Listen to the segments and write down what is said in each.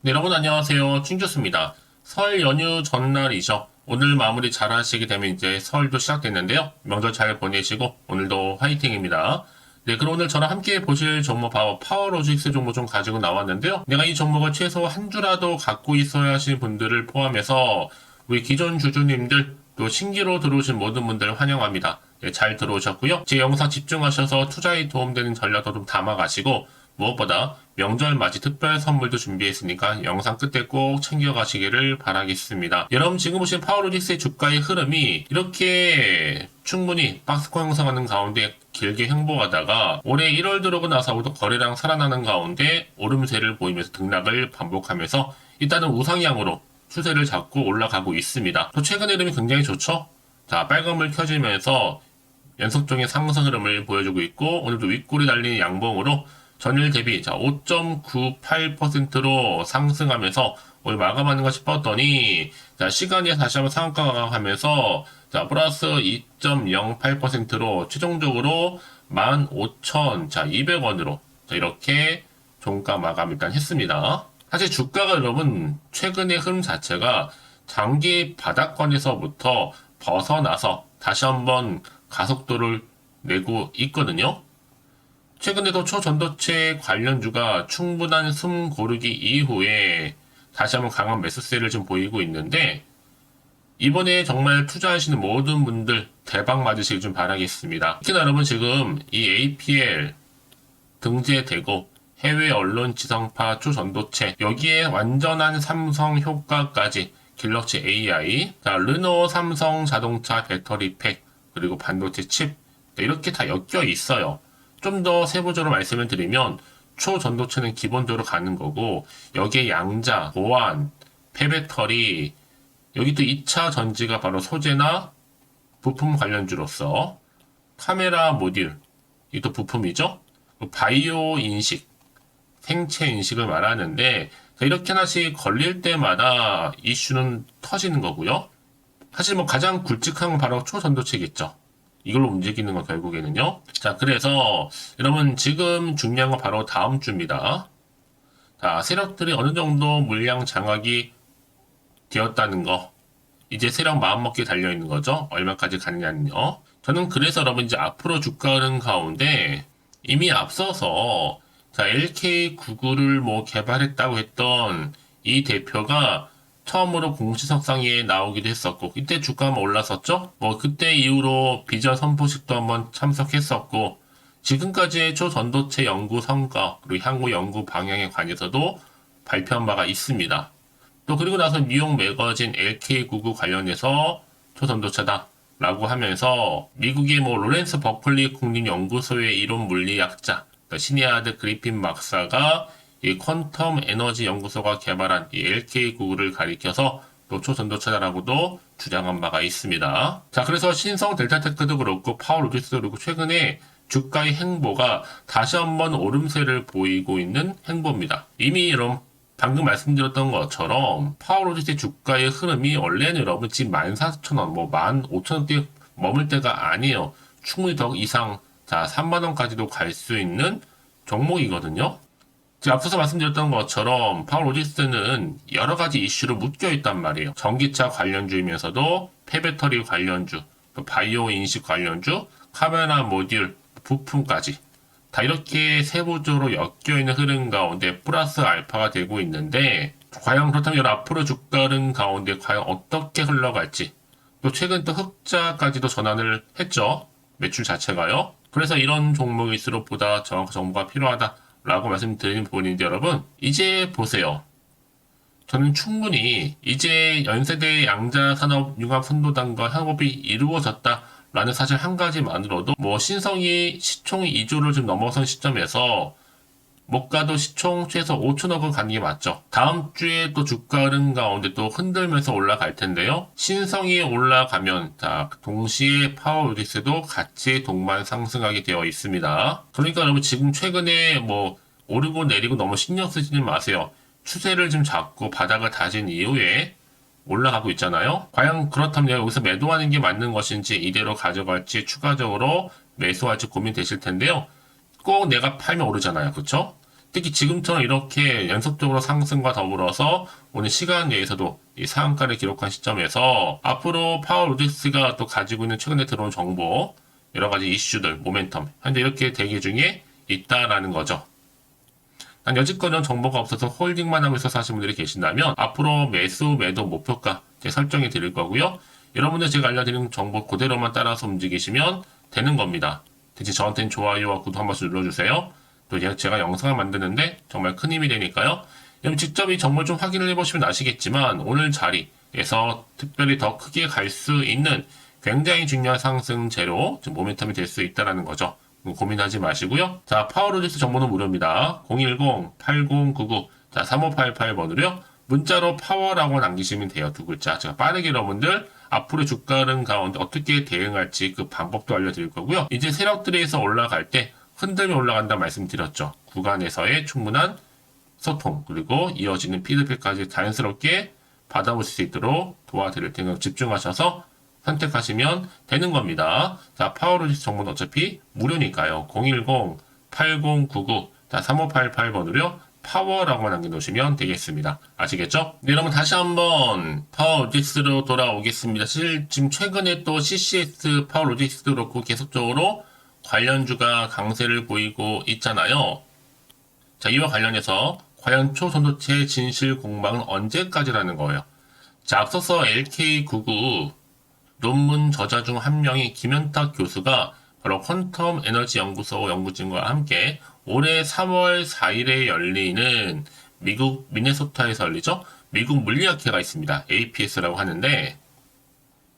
네, 여러분 안녕하세요. 충주스입니다. 설 연휴 전날이죠. 오늘 마무리 잘 하시게 되면 이제 설도 시작됐는데요. 명절 잘 보내시고 오늘도 화이팅입니다. 네, 그럼 오늘 저랑 함께 보실 종목 바로 파워로직스 종목 좀 가지고 나왔는데요. 내가 이 종목을 최소 한 주라도 갖고 있어야 하시는 분들을 포함해서 우리 기존 주주님들 또 신기로 들어오신 모든 분들 환영합니다. 네, 잘 들어오셨고요. 제 영상 집중하셔서 투자에 도움되는 전략도 좀 담아가시고 무엇보다 명절 맞이 특별 선물도 준비했으니까 영상 끝에 꼭 챙겨가시기를 바라겠습니다. 여러분 지금 보신 파워로직스의 주가의 흐름이 이렇게 충분히 박스권 형성하는 가운데 길게 행보하다가 올해 1월 들어오고 나서부터 거래량 살아나는 가운데 오름세를 보이면서 등락을 반복하면서 일단은 우상향으로 추세를 잡고 올라가고 있습니다. 또 최근 흐름이 굉장히 좋죠? 자, 빨간불 켜지면서 연속적인 상승 흐름을 보여주고 있고 오늘도 윗골이 달리는 양봉으로 전일 대비 자 5.98%로 상승하면서 오늘 마감하는가 싶었더니 자 시간이 다시 한번 상한가하면서 자 플러스 2.08%로 최종적으로 15,000자 200원으로 자 이렇게 종가 마감 일단 했습니다. 사실 주가가 여러분 최근의 흐름 자체가 장기 바닥권에서부터 벗어나서 다시 한번 가속도를 내고 있거든요. 최근에도 초전도체 관련주가 충분한 숨 고르기 이후에 다시 한번 강한 매수세를 좀 보이고 있는데 이번에 정말 투자하시는 모든 분들 대박 맞으시길 좀 바라겠습니다. 특히나 여러분 지금 이 APL 등재되고 해외 언론 지성파 초전도체 여기에 완전한 삼성 효과까지 갤럭시 AI, 자, 르노 삼성 자동차 배터리 팩 그리고 반도체 칩 이렇게 다 엮여 있어요. 좀 더 세부적으로 말씀을 드리면 초전도체는 기본적으로 가는 거고 여기에 양자, 보안, 폐배터리 여기 또 2차 전지가 바로 소재나 부품 관련주로서 카메라 모듈 이또 부품이죠. 바이오 인식, 생체 인식을 말하는데 이렇게 하나씩 걸릴 때마다 이슈는 터지는 거고요. 사실 뭐 가장 굵직한 건 바로 초전도체겠죠. 이걸로 움직이는 건 결국에는요. 자, 그래서 여러분 지금 중요한 건 바로 다음 주입니다. 자, 세력들이 어느 정도 물량 장악이 되었다는 거. 이제 세력 마음먹기 달려있는 거죠. 얼마까지 가느냐는요. 저는 그래서 여러분 이제 앞으로 주가 흐름 가운데 이미 앞서서 자, LK99를 뭐 개발했다고 했던 이 대표가 처음으로 공시석상에 나오기도 했었고, 이때 주가 한번 올랐었죠? 뭐, 그때 이후로 비전 선포식도 한번 참석했었고, 지금까지의 초전도체 연구 성과, 그리고 향후 연구 방향에 관해서도 발표한 바가 있습니다. 또 그리고 나서 뉴욕 매거진 LK99 관련해서 초전도체다. 라고 하면서 미국의 뭐 로렌스 버클리 국립연구소의 이론 물리학자 그러니까 시니아드 그리핀 박사가 이 퀀텀 에너지 연구소가 개발한 이 LK99를 가리켜서 또 초전도체다라고도 주장한 바가 있습니다. 자, 그래서 신성 델타테크도 그렇고 파워로직스도 그렇고 최근에 주가의 행보가 다시 한번 오름세를 보이고 있는 행보입니다. 이미 이런 방금 말씀드렸던 것처럼 파워로직스의 주가의 흐름이 원래는 여러분 지금 14,000원, 뭐 15,000원대 머물 때가 아니에요. 충분히 더 이상 자 3만원까지도 갈 수 있는 종목이거든요. 앞서서 말씀드렸던 것처럼 파워로직스는 여러 가지 이슈로 묶여 있단 말이에요. 전기차 관련주이면서도 폐배터리 관련주, 또 바이오 인식 관련주, 카메라 모듈, 부품까지 다 이렇게 세부적으로 엮여 있는 흐름 가운데 플러스 알파가 되고 있는데 과연 그렇다면 앞으로 주가 흐름 가운데 과연 어떻게 흘러갈지 또 최근 또 흑자까지도 전환을 했죠. 매출 자체가요. 그래서 이런 종목일수록 보다 정확한 정보가 필요하다 라고 말씀드리는 부분인데 여러분 이제 보세요. 저는 충분히 이제 연세대 양자 산업 융합 선도단과 협업이 이루어졌다. 라는 사실 한 가지만으로도 뭐 신성이 시총 2조를 좀 넘어선 시점에서 못 가도 시총 최소 5천억은 가는 게 맞죠. 다음 주에 또 주가 흐름 가운데 또 흔들면서 올라갈 텐데요. 신성이 올라가면 자 동시에 파워로직스도 같이 동반 상승하게 되어 있습니다. 그러니까 여러분 지금 최근에 뭐 오르고 내리고 너무 신경 쓰지는 마세요. 추세를 좀 잡고 바닥을 다진 이후에 올라가고 있잖아요. 과연 그렇다면 여기서 매도하는 게 맞는 것인지 이대로 가져갈지 추가적으로 매수할지 고민되실 텐데요. 꼭 내가 팔면 오르잖아요. 그쵸? 특히 지금처럼 이렇게 연속적으로 상승과 더불어서 오늘 시간 내에서도 이 상한가를 기록한 시점에서 앞으로 파워로직스가 또 가지고 있는 최근에 들어온 정보, 여러 가지 이슈들, 모멘텀, 현재 이렇게 대기 중에 있다라는 거죠. 난 여지껏은 정보가 없어서 홀딩만 하고 있어서 하시는 분들이 계신다면 앞으로 매수, 매도 목표가 제 설정해 드릴 거고요. 여러분들 제가 알려드리는 정보 그대로만 따라서 움직이시면 되는 겁니다. 대신 저한테는 좋아요와 구독 한 번씩 눌러주세요. 또 제가- 영상을 만드는데 정말 큰 힘이 되니까요. 여러분 직접 이 정보를 좀 확인을 해보시면 아시겠지만 오늘 자리에서 특별히 더 크게 갈 수 있는 굉장히 중요한 상승제로 좀 모멘텀이 될 수 있다는 거죠. 고민하지 마시고요. 자, 파워로직스 정보는 무료입니다. 010-8099, 자, 3588번으로요. 문자로 파워라고 남기시면 돼요. 두 글자. 제가 빠르게 여러분들 앞으로 주가 흐름 가운데 어떻게 대응할지 그 방법도 알려드릴 거고요. 이제 세력들에서 올라갈 때 흔들며 올라간다 말씀드렸죠. 구간에서의 충분한 소통 그리고 이어지는 피드백까지 자연스럽게 받아보실 수 있도록 도와드릴 테니까 집중하셔서 선택하시면 되는 겁니다. 자, 파워로직스 정보는 어차피 무료니까요. 010-8099, 자, 3588번으로요. 파워라고 남겨놓으시면 되겠습니다. 아시겠죠? 네, 여러분 다시 한번 파워로직스로 돌아오겠습니다. 사실 지금 최근에 또 CCS 파워로직스도 그렇고 계속적으로 관련주가 강세를 보이고 있잖아요. 자, 이와 관련해서 과연 초전도체 진실 공방은 언제까지라는 거예요. 자, 앞서서 LK99 논문 저자 중 한 명인 김현탁 교수가 바로 퀀텀 에너지 연구소 연구진과 함께 올해 3월 4일에 열리는 미국 미네소타에서 열리죠. 미국 물리학회가 있습니다. APS라고 하는데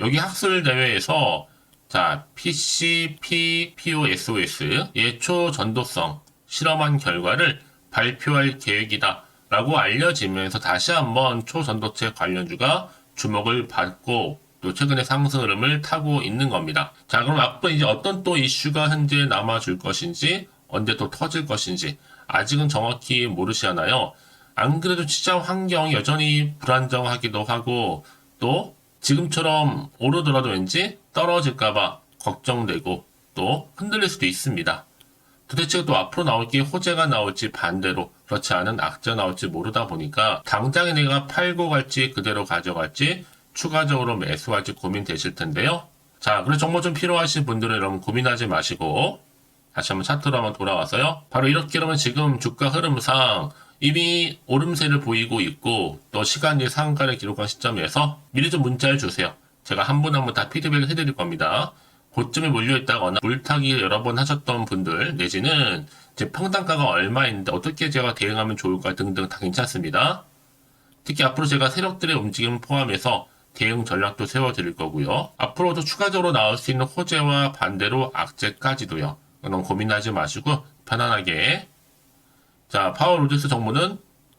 여기 학술 대회에서 자 PCP POSOS 예초 전도성 실험한 결과를 발표할 계획이다 라고 알려지면서 다시 한번 초전도체 관련주가 주목을 받고 또 최근에 상승 흐름을 타고 있는 겁니다. 자, 그럼 앞으로 이제 어떤 또 이슈가 현재 남아줄 것인지, 언제 또 터질 것인지, 아직은 정확히 모르시잖아요. 안 그래도 시장 환경이 여전히 불안정하기도 하고, 또 지금처럼 오르더라도 왠지 떨어질까봐 걱정되고, 또 흔들릴 수도 있습니다. 도대체 또 앞으로 나올 게 호재가 나올지 반대로 그렇지 않은 악재가 나올지 모르다 보니까 당장에 내가 팔고 갈지 그대로 가져갈지 추가적으로 매수할지 고민되실 텐데요. 자, 그래서 정보 좀 필요하신 분들은 여러분 고민하지 마시고 다시 한번 차트로 한번 돌아와서요. 바로 이렇게 여러분 지금 주가 흐름상 이미 오름세를 보이고 있고 또 시간이 상한가를 기록한 시점에서 미리 좀 문자를 주세요. 제가 한 분 한 분 다 피드백을 해드릴 겁니다. 고점에 몰려있다거나 물타기 여러 번 하셨던 분들 내지는 제 평단가가 얼마인데 어떻게 제가 대응하면 좋을까 등등 다 괜찮습니다. 특히 앞으로 제가 세력들의 움직임을 포함해서 대응 전략도 세워드릴 거고요. 앞으로도 추가적으로 나올 수 있는 호재와 반대로 악재까지도요. 너무 고민하지 마시고 편안하게 자 파워 로직스 정보는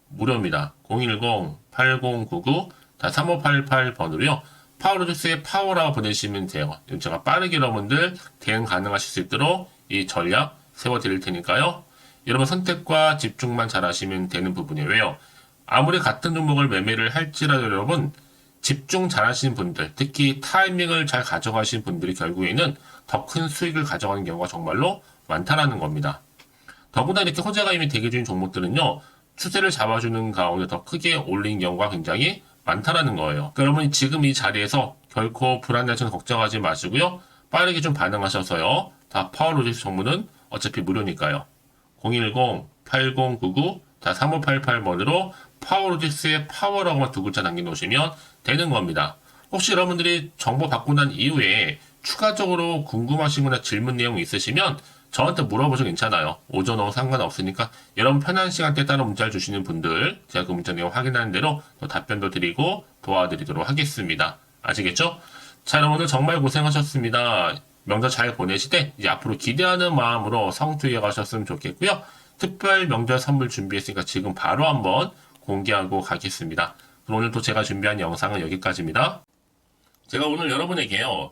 무료입니다. 010-8099 3588번으로요. 파워 로직스의 파워라고 보내시면 돼요. 제가 빠르게 여러분들 대응 가능하실 수 있도록 이 전략 세워 드릴 테니까요. 여러분 선택과 집중만 잘 하시면 되는 부분이에요. 왜요? 아무리 같은 종목을 매매를 할지라도 여러분 집중 잘 하시는 분들, 특히 타이밍을 잘 가져가시는 분들이 결국에는 더 큰 수익을 가져가는 경우가 정말로 많다라는 겁니다. 더구나 이렇게 호재가 이미 대기 중인 종목들은요, 추세를 잡아주는 가운데 더 크게 올린 경우가 굉장히 많다라는 거예요. 그러니까 여러분이 지금 이 자리에서 결코 불안해서 걱정하지 마시고요. 빠르게 좀 반응하셔서요. 다 파워로직스 정보는 어차피 무료니까요. 010-8099 자, 3588번으로 파워로직스의 파워라고만 두 글자 남겨놓으시면 되는 겁니다. 혹시 여러분들이 정보 받고 난 이후에 추가적으로 궁금하신 거나 질문 내용 있으시면 저한테 물어보셔도 괜찮아요. 오전, 오후 상관없으니까 여러분 편한 시간대에 따라 문자를 주시는 분들 제가 그 문자 내용 확인하는 대로 또 답변도 드리고 도와드리도록 하겠습니다. 아시겠죠? 자, 여러분들 정말 고생하셨습니다. 명절 잘 보내시되 이제 앞으로 기대하는 마음으로 성투해 가셨으면 좋겠고요. 특별 명절 선물 준비했으니까 지금 바로 한번 공개하고 가겠습니다. 그럼 오늘 또 제가 준비한 영상은 여기까지입니다. 제가 오늘 여러분에게요.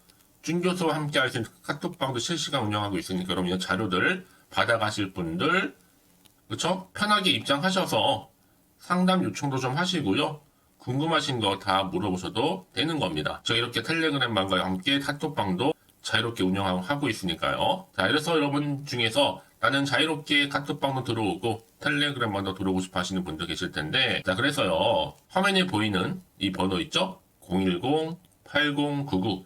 준 교수와 함께 할 수 있는 카톡방도 실시간 운영하고 있으니까 여러분 이 자료들 받아가실 분들 그쵸? 편하게 입장하셔서 상담 요청도 좀 하시고요. 궁금하신 거 다 물어보셔도 되는 겁니다. 저 이렇게 텔레그램방과 함께 카톡방도 자유롭게 운영하고 있으니까요. 자, 그래서 여러분 중에서 나는 자유롭게 카톡방도 들어오고 텔레그램방도 들어오고 싶어 하시는 분들 계실 텐데, 자, 그래서요. 화면에 보이는 이 번호 있죠? 010-8099.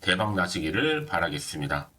대박 나시기를 바라겠습니다.